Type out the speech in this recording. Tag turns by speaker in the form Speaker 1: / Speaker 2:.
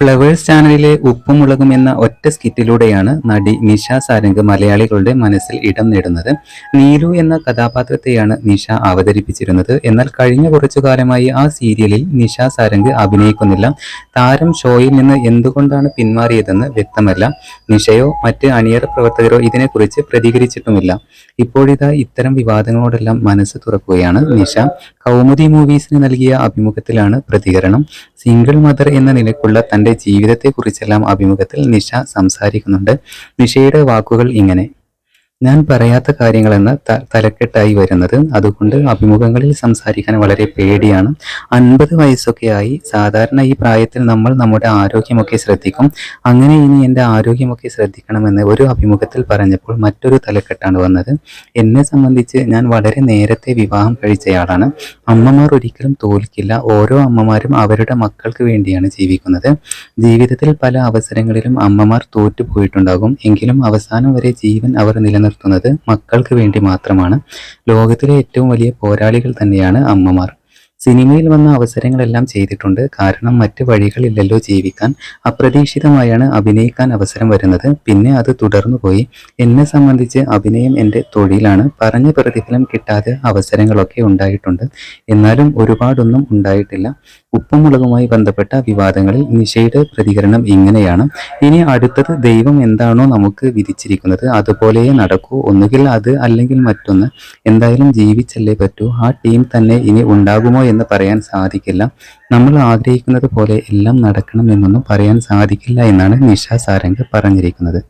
Speaker 1: Flowers ചാനലിലെ ഉപ്പും മുളകും എന്ന ഒറ്റ സ്കിറ്റിലൂടെയാണ് നടി നിഷ സാരംഗ് മലയാളികളുടെ മനസ്സിൽ ഇടം നേടുന്നത്. നീലു എന്ന കഥാപാത്രത്തെയാണ് നിഷ അവതരിപ്പിച്ചിരുന്നത്. എന്നാൽ കഴിഞ്ഞ കുറച്ചു കാലമായി ആ സീരിയലിൽ നിഷ സാരംഗ് അഭിനയിക്കുന്നില്ല. താരം ഷോയിൽ നിന്ന് എന്തുകൊണ്ടാണ് പിന്മാറിയതെന്ന് വ്യക്തമല്ല. നിഷയോ മറ്റ് അണിയറ പ്രവർത്തകരോ ഇതിനെക്കുറിച്ച് പ്രതികരിച്ചിട്ടുമില്ല. ഇപ്പോഴിതാ ഇത്തരം വിവാദങ്ങളോടെല്ലാം മനസ്സ് തുറക്കുകയാണ് നിഷ. കൗമുദി മൂവീസിന് നൽകിയ അഭിമുഖത്തിലാണ് പ്രതികരണം. സിംഗിൾ മദർ എന്ന നിലക്കുള്ള തന്റെ ജീവിതത്തെക്കുറിച്ചെല്ലാം അഭിമുഖത്തിൽ നിഷ സംസാരിക്കുന്നുണ്ട്. നിഷയുടെ വാക്കുകൾ ഇങ്ങനെ ഞാൻ പറയാത്ത കാര്യങ്ങളെന്ന് തലക്കെട്ടായി വരുന്നത്. അതുകൊണ്ട് അഭിമുഖങ്ങളിൽ സംസാരിക്കാൻ വളരെ പേടിയാണ്. അൻപത് വയസ്സൊക്കെ ആയി സാധാരണ ഈ പ്രായത്തിൽ നമ്മൾ നമ്മുടെ ആരോഗ്യമൊക്കെ ശ്രദ്ധിക്കും. അങ്ങനെ ഇനി എന്റെ ആരോഗ്യമൊക്കെ ശ്രദ്ധിക്കണമെന്ന് ഒരു അഭിമുഖത്തിൽ പറഞ്ഞപ്പോൾ മറ്റൊരു തലക്കെട്ടാണ് വന്നത്. എന്നെ സംബന്ധിച്ച് ഞാൻ വളരെ നേരത്തെ വിവാഹം കഴിച്ചയാളാണ്. അമ്മമാർ ഒരിക്കലും തോൽക്കില്ല. ഓരോ അമ്മമാരും അവരുടെ മക്കൾക്ക് വേണ്ടിയാണ് ജീവിക്കുന്നത്. ജീവിതത്തിൽ പല അവസരങ്ങളിലും അമ്മമാർ തോറ്റുപോയിട്ടുണ്ടാകും. എങ്കിലും അവസാനം വരെ ജീവൻ അവർ നിലനിർത്തുന്നത് മക്കൾക്ക് വേണ്ടി മാത്രമാണ്. ലോകത്തിലെ ഏറ്റവും വലിയ പോരാളികൾ തന്നെയാണ് അമ്മമാർ. സിനിമയിൽ വന്ന അവസരങ്ങളെല്ലാം ചെയ്തിട്ടുണ്ട്. കാരണം മറ്റ് വഴികളില്ലല്ലോ ജീവിക്കാൻ. അപ്രതീക്ഷിതമായാണ് അഭിനയിക്കാൻ അവസരം വരുന്നത്. പിന്നെ അത് തുടർന്നു പോയി എന്നെ സംബന്ധിച്ച് അഭിനയം എന്റെ തൊഴിലാണ്. പറഞ്ഞ പ്രതിഫലം കിട്ടാതെ അവസരങ്ങളൊക്കെ ഉണ്ടായിട്ടുണ്ട്. എന്നാലും ഒരുപാടൊന്നും ഉണ്ടായിട്ടില്ല. ഉപ്പും മുളകുമായി ബന്ധപ്പെട്ട വിവാദങ്ങളിൽ നിഷയുടെ പ്രതികരണം ഇങ്ങനെയാണ്. ഇനി അടുത്തത് ദൈവം എന്താണോ നമുക്ക് വിധിച്ചിരിക്കുന്നത്. അതുപോലെയേ നടക്കൂ. ഒന്നുകിൽ അത് അല്ലെങ്കിൽ മറ്റൊന്ന്. എന്തായാലും ജീവിച്ചല്ലേ പറ്റൂ. ആ ടീം തന്നെ ഇനി ഉണ്ടാകുമോ എന്ന് പറയാൻ സാധിക്കില്ല. നമ്മൾ ആഗ്രഹിക്കുന്നത് പോലെ എല്ലാം നടക്കണം എന്നൊന്നും പറയാൻ സാധിക്കില്ല എന്നാണ് നിഷ സാരംഗ് പറഞ്ഞിരിക്കുന്നത്.